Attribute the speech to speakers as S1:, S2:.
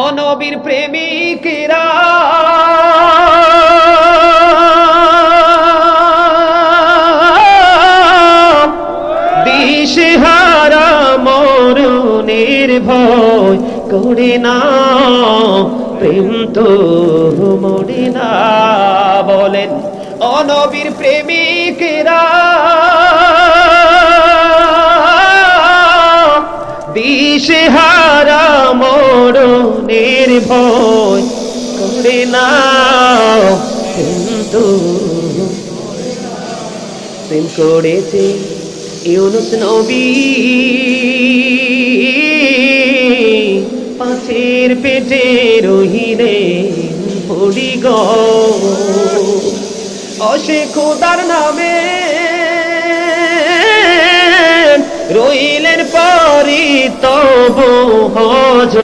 S1: অনবীর প্রেমিকেরা। দিশেহারা মরণের ভয় করে না, প্রেম তো মরে না বলেন অনবীর প্রেমিকেরা। দিশেহারা মরণের না কিন্তু করেছে ইউনুস নবী। পাশের পেটে রহিলে পড়ি গ। খোদার নামে রইলেন পরি তবু